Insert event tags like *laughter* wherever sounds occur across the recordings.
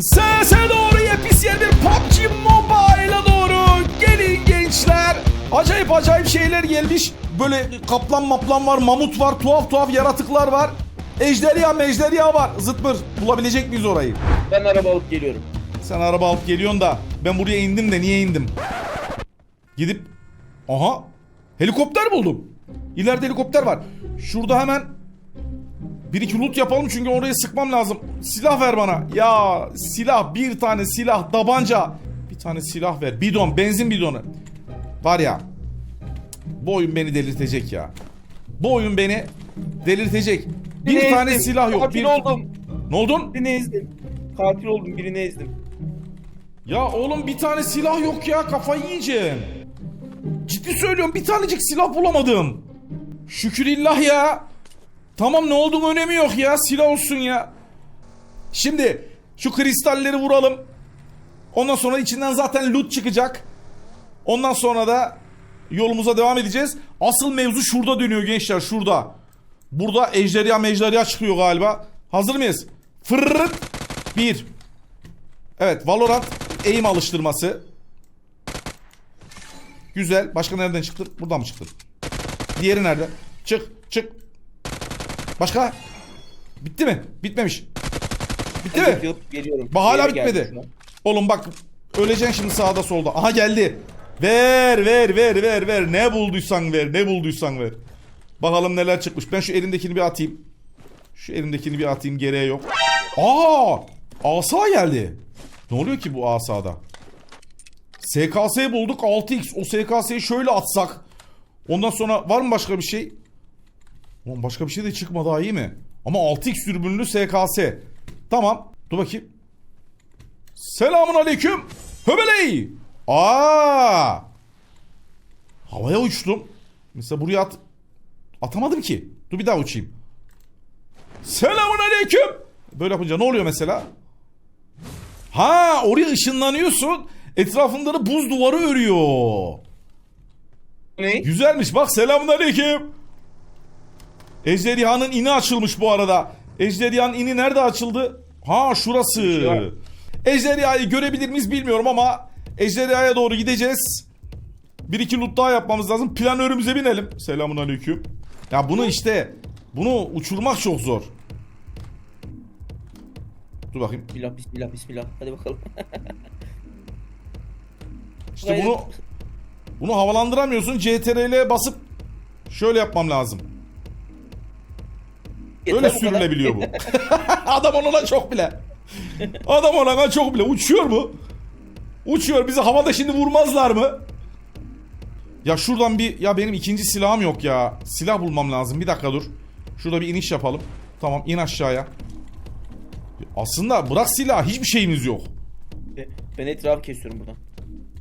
Sese doğru yepis yeni PUBG Mobile'a doğru gelin gençler. Acayip acayip şeyler gelmiş. Böyle kaplan maplan var, mamut var, tuhaf tuhaf yaratıklar var. Ejderha mejderha var. Zıtmır bulabilecek miyiz orayı? Ben araba alıp geliyorum. Sen araba alıp geliyorsun da ben buraya indim de niye indim? Gidip aha helikopter buldum. İleride helikopter var. Şurada hemen bir iki loot yapalım çünkü oraya sıkmam lazım. Silah ver bana. Ya silah bir tane silah tabanca. Bir tane silah ver. Bidon benzin bidonu. Var ya bu oyun beni delirtecek ya. Bu oyun beni delirtecek. Bir Birini tane ezdim. silah yok. Katil Bir... oldum. Ne oldun? Birini ezdim. Katil oldum birini ezdim. Ya oğlum bir tane silah yok ya kafayı yiyeceğim. Ciddi söylüyorum bir tanecik silah bulamadım. Şükür illah ya. Tamam ne olduğunu önemi yok ya silah olsun ya. Şimdi şu kristalleri vuralım. Ondan sonra içinden zaten loot çıkacak. Ondan sonra da yolumuza devam edeceğiz. Asıl mevzu şurada dönüyor gençler şurada. Burada ejderha mejderha çıkıyor galiba. Hazır mıyız? Fırrrt. Bir. Evet Valorant aim alıştırması. Güzel. Başka nereden çıktın? Buradan mı çıktın? Diğeri nerede? Çık çık. Başka? Bitti mi? Bitmemiş. Bitti mi? Yılıp geliyorum. Bak hala geldim bitmedi. şu an. Oğlum bak öleceksin şimdi sağda solda. Aha geldi. Ver ver ver ver ver. Ne bulduysan ver. Ne bulduysan ver. Bakalım neler çıkmış. Ben şu elimdekini bir atayım. Şu elimdekini bir atayım. Gereği yok. Aa! Asa geldi. Ne oluyor ki bu asada? SKS bulduk 6x. O SKS'yi şöyle atsak. Ondan sonra var mı başka bir şey? Ulan başka bir şey de çıkmadı ha iyi mi? Ama 6x dürbünlü SKS. Tamam. Dur bakayım. Selamun aleyküm. Höbeley. Aa! Havaya uçtum. Mesela buraya at atamadım ki. Dur bir daha uçayım. Selamun aleyküm. Böyle yapınca ne oluyor mesela? Ha, oraya ışınlanıyorsun. Etrafında da buz duvarı örüyor. Ne? Güzelmiş bak selamun aleyküm. Ejderhanın ini açılmış bu arada. Ejderhanın ini nerede açıldı? Ha şurası. Ejderhayı görebilir miyiz bilmiyorum ama Ejderhaya doğru gideceğiz. Bir iki loot daha yapmamız lazım. Planörümüze binelim. Selamun aleyküm. Ya bunu işte bunu uçurmak çok zor. Dur bakayım. Bismillah bismillah bismillah. Hadi bakalım. *laughs* İşte bunu bunu havalandıramıyorsun. CTRL'e basıp şöyle yapmam lazım. Öyle sürülebiliyor bu. *laughs* Adam onuna çok bile. Adam onuna çok bile. Uçuyor mu? Uçuyor. Bizi havada şimdi vurmazlar mı? Ya şuradan bir... Ya benim ikinci silahım yok ya. Silah bulmam lazım. Bir dakika dur. Şurada bir iniş yapalım. Tamam in aşağıya. Aslında bırak silah. Hiçbir şeyimiz yok. Ben etrafı kesiyorum buradan.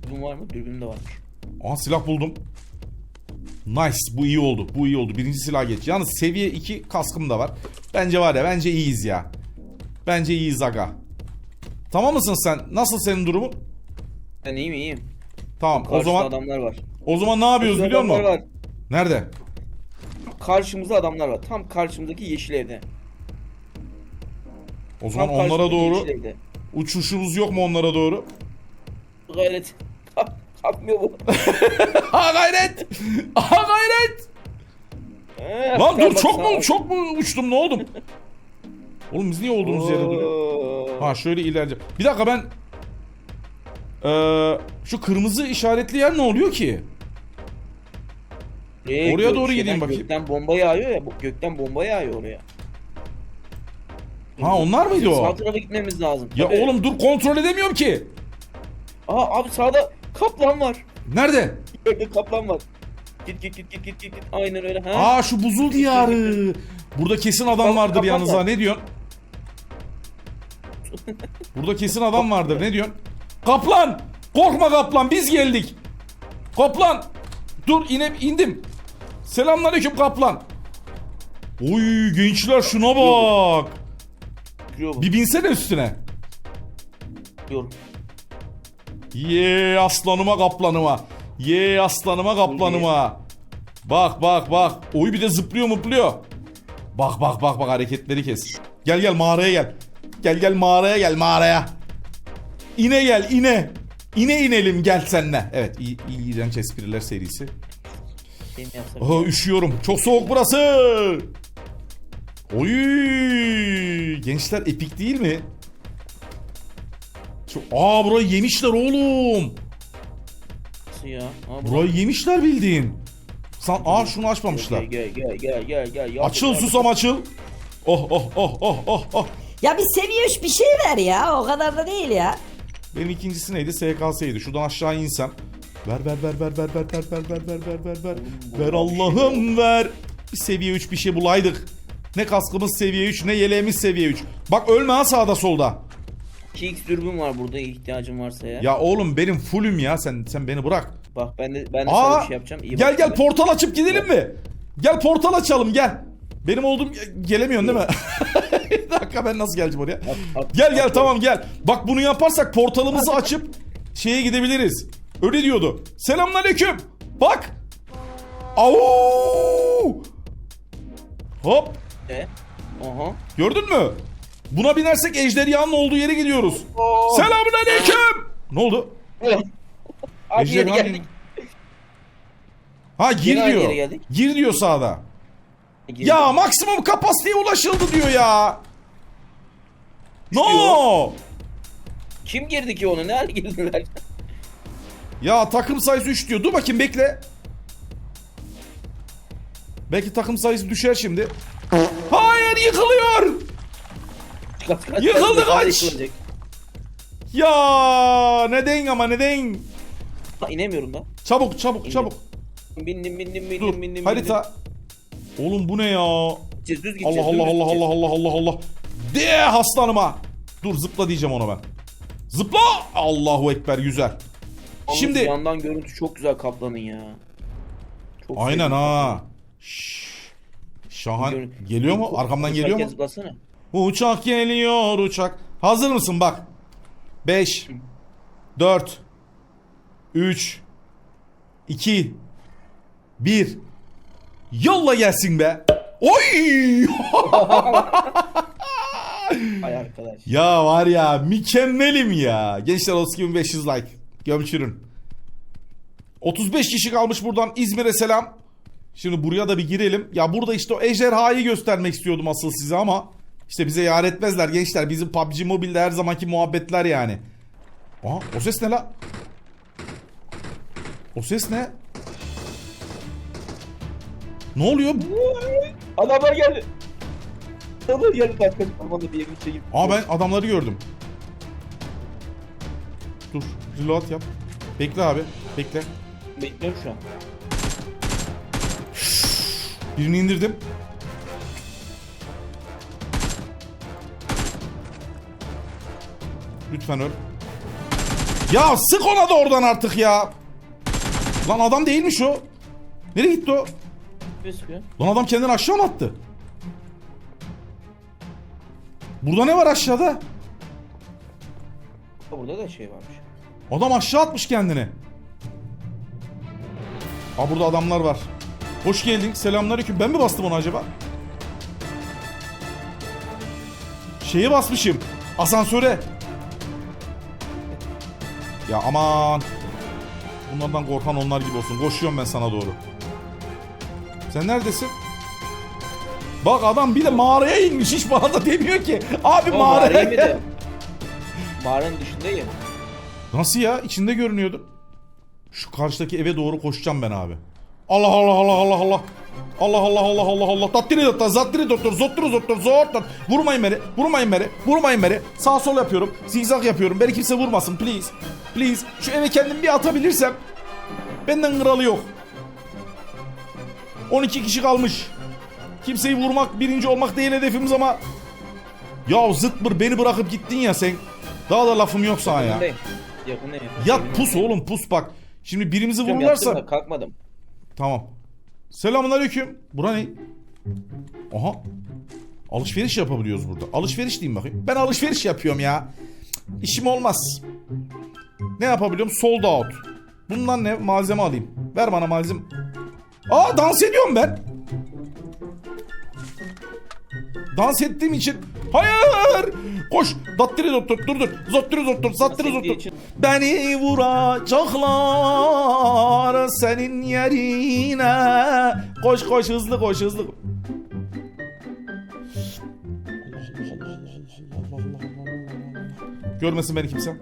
Dürbün var mı? Dürbün de varmış. Aha silah buldum. Nice. Bu iyi oldu. Bu iyi oldu. Birinci silah geç. Yalnız seviye 2 kaskım da var. Bence var ya. Bence iyiyiz ya. Bence iyiyiz aga. Tamam mısın sen? Nasıl senin durumun? Ben iyiyim iyiyim. Tamam. O Karşıda zaman adamlar var. o zaman ne yapıyoruz Karşıda biliyor musun? var. Nerede? Karşımızda adamlar var. Tam karşımızdaki yeşil evde. O zaman Tam onlara doğru uçuşumuz yok mu onlara doğru? Gayret. Kalkmıyor bu. *laughs* Ha gayret! Ha gayret! Ee, Lan dur çok mu çok mu uçtum ne oldum? Oğlum biz niye olduğumuz yerde duruyoruz? Oo. Ha şöyle ilerleyeceğim. Bir dakika ben Ee, şu kırmızı işaretli yer ne oluyor ki? Ee, Oraya doğru gideyim bakayım. Gökten bomba yağıyor ya. Gökten bomba yağıyor oraya. Ha onlar mıydı o? Sağ tarafa gitmemiz lazım. Ya Tabii. oğlum dur kontrol edemiyorum ki. Aa abi sağda kaplan var. Nerede? Yerde kaplan var. Git git git git git git. git. Aynen öyle. Ha? Aa şu buzul diyarı. Burada kesin adam Bak, vardır kapat yalnız ha. Ne diyorsun? *laughs* Burada kesin adam vardır. Ne diyorsun? Kaplan! Korkma kaplan biz geldik. Kaplan! Dur ine indim. Selamünaleyküm kaplan. Oy gençler şuna bak. Giriyor bu. Bir binsene üstüne. Giriyorum. Ye aslanıma kaplanıma. Ye aslanıma kaplanıma. Bak bak bak. Oy bir de zıplıyor mutluyor. Bak bak bak bak hareketleri kes. Gel gel mağaraya gel. Gel gel mağaraya gel mağaraya. İne gel ine. İne inelim gel senle. Evet iyi, iyi espriler serisi. Aha üşüyorum. Çok soğuk burası. Oy! Gençler epik değil mi? Çok... Aa burayı yemişler oğlum. Nasıl ya? Aa, bu- Burayı yemişler bildiğin. San Aa şunu açmamışlar. Gel gel gel gel gel. gel. Açıl Yardım, susam açıl. Oh oh oh oh oh oh. Ya bir seviye 3 bir şey ver ya. O kadar da değil ya. Benim ikincisi neydi? SKS'ydi. Şuradan aşağı insem. Ver ver ver ver ver ver ver ver ver ver ver ver ver. Ver Allah'ım ver. Bir seviye 3 bir şey bulaydık. Ne kaskımız seviye 3 ne yeleğimiz seviye 3. Bak ölme ha sağda solda. 2x dürbün var burada ihtiyacın varsa ya. Ya oğlum benim fullüm ya sen sen beni bırak. Bak ben de ben de sana Aa bir şey yapacağım. İyi gel bak gel portal açıp gidelim mi? Gel portal açalım gel. Benim olduğum gelemiyorsun değil mi? *laughs* bir dakika ben nasıl geleceğim oraya? At- at- Gel gel at- tamam gel. Bak bunu yaparsak portalımızı açıp şeye gidebiliriz. Öyle diyordu. Selamünaleyküm. Bak. Au! Hop. E? Aha. Gördün mü? Buna binersek ejderhanın olduğu yere gidiyoruz. Oo. Selamünaleyküm. Ne oldu? *laughs* Abi Ejderha geldik. Ha gir Yine aynı diyor. geldik. Gir diyor sağda. Girdik. Ya maksimum kapasiteye ulaşıldı diyor ya. No. Kim girdi ki ona? Ne hale girdiler? *laughs* Ya takım sayısı 3 diyor. Dur bakayım bekle. Belki takım sayısı düşer şimdi. Hayır yıkılıyor. Kaç, kaç, Yıkıldı, kaç. Yıkılacak. Ya neden ama neden? Ha, inemiyorum da. Çabuk çabuk çabuk. Bindim bindim bindim Dur bindim. harita. Oğlum bu ne ya? Allah düz gideceğiz. Allah Allah Allah gideceğiz. Allah Allah Allah. De haslanıma. Dur zıpla diyeceğim ona ben. Zıpla. Allahu ekber güzel. Yalnız Şimdi yandan görüntü çok güzel kaplanın ya. Çok aynen ha. Şşş. Şahan Görün- geliyor mu? Arkamdan geliyor mu? Zıplasana. Uçak geliyor uçak. Hazır mısın bak. 5 4 3 2 1 Yolla gelsin be. Oy! *laughs* Ay arkadaş. ya var ya mükemmelim ya. Gençler 32500 like. Gömçürün. 35 kişi kalmış buradan İzmir'e selam. Şimdi buraya da bir girelim. Ya burada işte o ejderhayı göstermek istiyordum asıl size ama işte bize yar etmezler gençler. Bizim PUBG Mobile'de her zamanki muhabbetler yani. Aa o ses ne la? O ses ne? Ne oluyor? Adamlar geldi. Adamlar geldi kaç. Aman da bir yerini çekip. Aa ben adamları gördüm. Dur reload yap. Bekle abi bekle. Bekliyorum şu an. Birini indirdim. Lütfen öl. Ya sık ona da oradan artık ya. Lan adam değilmiş o. Nereye gitti o? Sıkıyor? Lan adam kendini aşağı mı attı? Burada ne var aşağıda? Burada da şey varmış. Adam aşağı atmış kendini. Aa burada adamlar var. Hoş geldin. Selamünaleyküm. Ben mi bastım onu acaba? Şeye basmışım. Asansöre. Ya aman. Bunlardan korkan onlar gibi olsun. Koşuyorum ben sana doğru. Sen neredesin? Bak adam bir de mağaraya inmiş. Hiç bana da demiyor ki. Abi Ama mağaraya mağaraya. *laughs* Mağaranın dışındayım. Nasıl ya? İçinde görünüyordu. Şu karşıdaki eve doğru koşacağım ben abi. Allah Allah Allah Allah Allah. Allah Allah Allah Allah Allah. Tattiri dotta, zattiri doktor, zotturu zottor, zorttan. Vurmayın beni, vurmayın beni, vurmayın beni. Sağ sol yapıyorum, zigzag yapıyorum. Beni kimse vurmasın please. Please. Şu eve kendim bir atabilirsem. Benden kralı yok. 12 kişi kalmış. Kimseyi vurmak, birinci olmak değil hedefimiz ama... Ya zıtmır beni bırakıp gittin ya sen. Daha da lafım yok sana ya. Yakındayım. Yat pus oğlum pus bak. Şimdi birimizi vururlarsa... kalkmadım. Tamam. Selamünaleyküm. Bura ne? Aha. Alışveriş yapabiliyoruz burada. Alışveriş diyeyim bakayım. Ben alışveriş yapıyorum ya. Cık, İşim olmaz. Ne yapabiliyorum? Sold out. Bundan ne? Malzeme alayım. Ver bana malzeme. Aa dans ediyorum ben. Dans ettiğim için Hayır. Koş. Dattiri dottur. Dur dur. Zottiri zottur. Sattiri Nasıl zottur. Beni vuracaklar senin yerine. Koş koş hızlı koş hızlı. Görmesin beni kimse.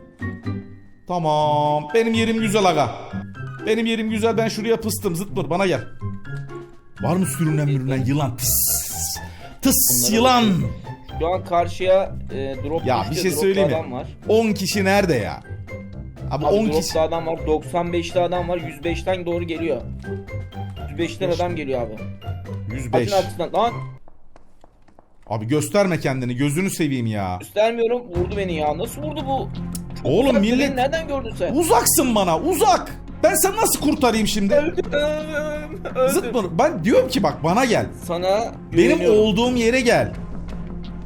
Tamam. Benim yerim güzel aga. Benim yerim güzel. Ben şuraya pıstım. Zıtmır bana gel. Var mı sürünen mürünen yılan? Tıs. Tıs yılan. Şu an karşıya e, drop Ya düştü, bir şey dropta söyleyeyim mi? var. 10 kişi nerede ya? Abi, Abi 10 kişi. adam var. 95'te adam var. 105'ten doğru geliyor. 105'ten adam geliyor abi. 105. Açın arkasından. Lan Abi gösterme kendini. Gözünü seveyim ya. göstermiyorum. Vurdu beni ya. Nasıl vurdu bu? Oğlum millet- Beni nereden gördün sen? Uzaksın bana. Uzak. Ben seni nasıl kurtarayım şimdi? Öldüm. Öldüm. Zıtmır. Ben diyorum ki bak bana gel. Sana Benim güveniyorum. olduğum yere gel.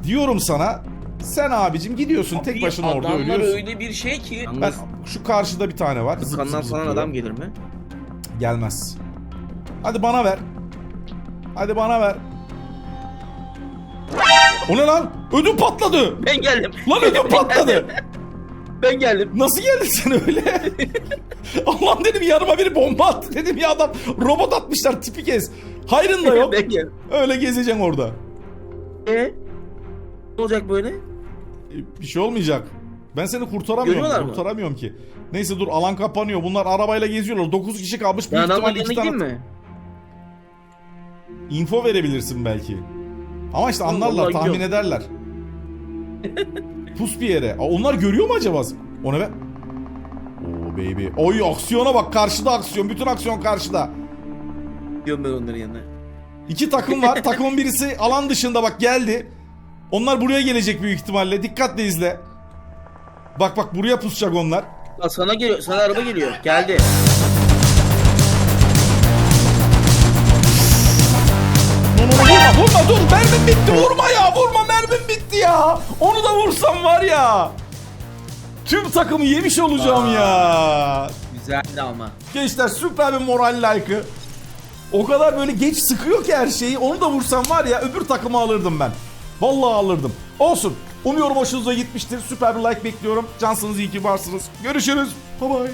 Diyorum sana. Sen abicim gidiyorsun tek başına orada adamlar ölüyorsun. öyle bir şey ki. Ben şu karşıda bir tane var. Zıp Kandan zıp falan zıplıyor. adam gelir mi? Gelmez. Hadi bana ver. Hadi bana ver. O ne lan? Ödüm patladı. Ben geldim. Lan ödüm patladı. *laughs* Ben geldim. Nasıl geldin sen öyle? *laughs* Allah'ım dedim yanıma biri bomba attı dedim ya adam robot atmışlar tipi kez. Hayrın da *laughs* yok. ben geldim. Öyle gezeceksin orada. E? Ne olacak böyle? E, Bir şey olmayacak. Ben seni kurtaramıyorum. Kurtaramıyorum ki. Neyse dur alan kapanıyor. Bunlar arabayla geziyorlar. 9 kişi kalmış. Büyük ihtimalle yanına iki tane gideyim mi? info verebilirsin belki. Ama işte anlarlar, vallahi tahmin gidiyorum. ederler. Pus bir yere. Aa, onlar görüyor mu acaba? O ne be? Oo baby. Oy aksiyona bak. Karşıda aksiyon. Bütün aksiyon karşıda. Gidiyorum ben onların yanına. İki takım var. Takımın birisi alan dışında bak geldi. Onlar buraya gelecek büyük ihtimalle. Dikkatle izle. Bak bak buraya pusacak onlar. Bak sana geliyor. Sana araba geliyor. Geldi. Vurma vurma dur mermim bitti vurma ya vurma mermim bitti ya. Onu da vursam var ya. Tüm takımı yemiş olacağım ya. Güzeldi ama. Gençler süper bir moral like'ı. O kadar böyle geç sıkıyor ki her şeyi. Onu da vursam var ya öbür takımı alırdım ben. Vallahi alırdım. Olsun. Umuyorum hoşunuza gitmiştir. Süper bir like bekliyorum. Cansınız iyi ki varsınız. Görüşürüz. Bye bye.